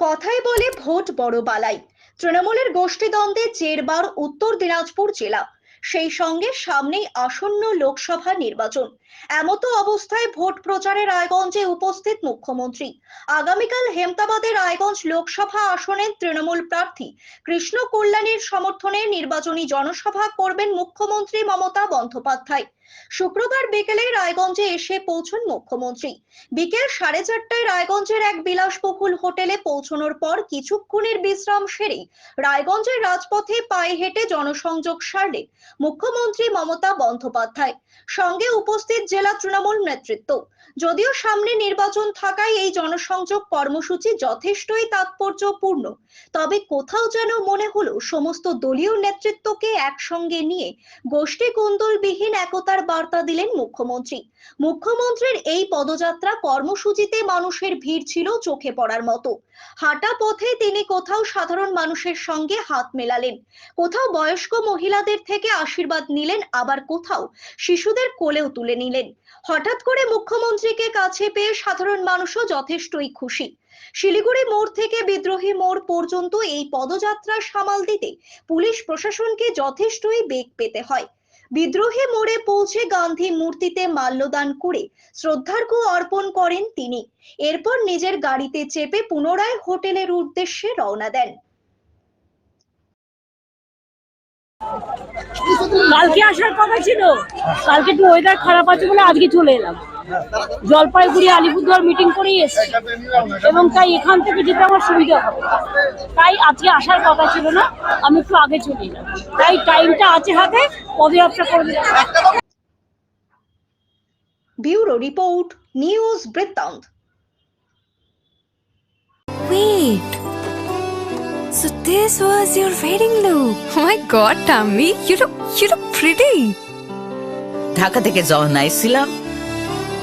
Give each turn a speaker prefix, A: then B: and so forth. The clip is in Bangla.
A: কথাই বলে ভোট বড় বালাই। তৃণমূলের গোষ্ঠীদ্বন্দ্বে জেরবার উত্তর দিনাজপুর জেলা। সেই সঙ্গে সামনেই আসন্ন লোকসভা নির্বাচন। এমতো অবস্থায় ভোট প্রচারে রায়গঞ্জে উপস্থিত মুখ্যমন্ত্রী। আগামীকাল হেমতাবাদের রায়গঞ্জ লোকসভা আসনের তৃণমূল প্রার্থী কৃষ্ণ কল্যাণীর সমর্থনে নির্বাচনী জনসভা করবেন মুখ্যমন্ত্রী মমতা বন্দ্যোপাধ্যায়। শুক্রবার বিকেলে রায়গঞ্জে এসে পৌঁছন মুখ্যমন্ত্রী। বিকেল সাড়ে চারটায় রায়গঞ্জের এক বিলাসবহুল হোটেলে পৌঁছানোর পর কিছুক্ষণের বিশ্রাম সেরে রায়গঞ্জের রাজপথে পায়ে হেঁটে জনসংযোগ সারলেন মুখ্যমন্ত্রী মমতা বন্দ্যোপাধ্যায়। সঙ্গে উপস্থিত জেলা তৃণমূল নেতৃত্ব। যদিও সামনে নির্বাচন থাকায় এই জনসংযোগ কর্মসূচি যথেষ্টই তাৎপর্যপূর্ণ, তবে কোথাও যেন মনে হলো সমস্ত দলীয় নেতৃত্বকে একসঙ্গে নিয়ে গোষ্ঠী কুন্দলবিহীন একতার বার্তা দিলেন মুখ্যমন্ত্রী। মুখ্যমন্ত্রীর এই পদযাত্রা কর্মসূচিতে মানুষের ভিড় ছিল চোখে পড়ার মতো। হাঁটা পথে তিনি কোথাও সাধারণ মানুষের সঙ্গে হাত মেলালেন। কোথাও বয়স্ক মহিলাদের থেকে আশীর্বাদ নিলেন, আবার কোথাও শিশুদের কোলেও তুলে নিলেন। হঠাৎ করে মুখ্যমন্ত্রীকে কাছে পেয়ে সাধারণ মানুষও যথেষ্টই খুশি। শিলিগুড়ি মোড় থেকে বিদ্রোহী মোড় পর্যন্ত এই পদযাত্রা সামাল দিতে পুলিশ প্রশাসনকে যথেষ্টই বেগ পেতে হয়। বিদ্রোহী মোড়ে পৌঁছে গান্ধী মূর্তিতে মাল্যদান করে শ্রদ্ধার্ঘ অর্পণ করেন তিনি। এরপর নিজের গাড়িতে চেপে পুনরায় হোটেলের উদ্দেশ্যে রওনা দেন।
B: কালকে আসার কথা ছিল। কালকে একটু ওয়েদার খারাপ আছে বলে আজকে চলে এলাম। জলপাইগুড়ি আলিপুরদুয়ার মিটিং করেই এসেছি এবং তাই এখান থেকে যেতে আমার সুবিধা হবে তাই আজকে আসার কথা ছিল না আমি একটু আগে চলে এলাম তাই টাইমটা আছে হাতে পদযাত্রা করে দিলাম
A: ব্যুরো রিপোর্ট নিউজ বৃত্তান্ত
C: Wait. So this was your wedding look. Oh my god, Tammy, you look you look pretty.
D: Dhaka থেকে যখন আইছিলাম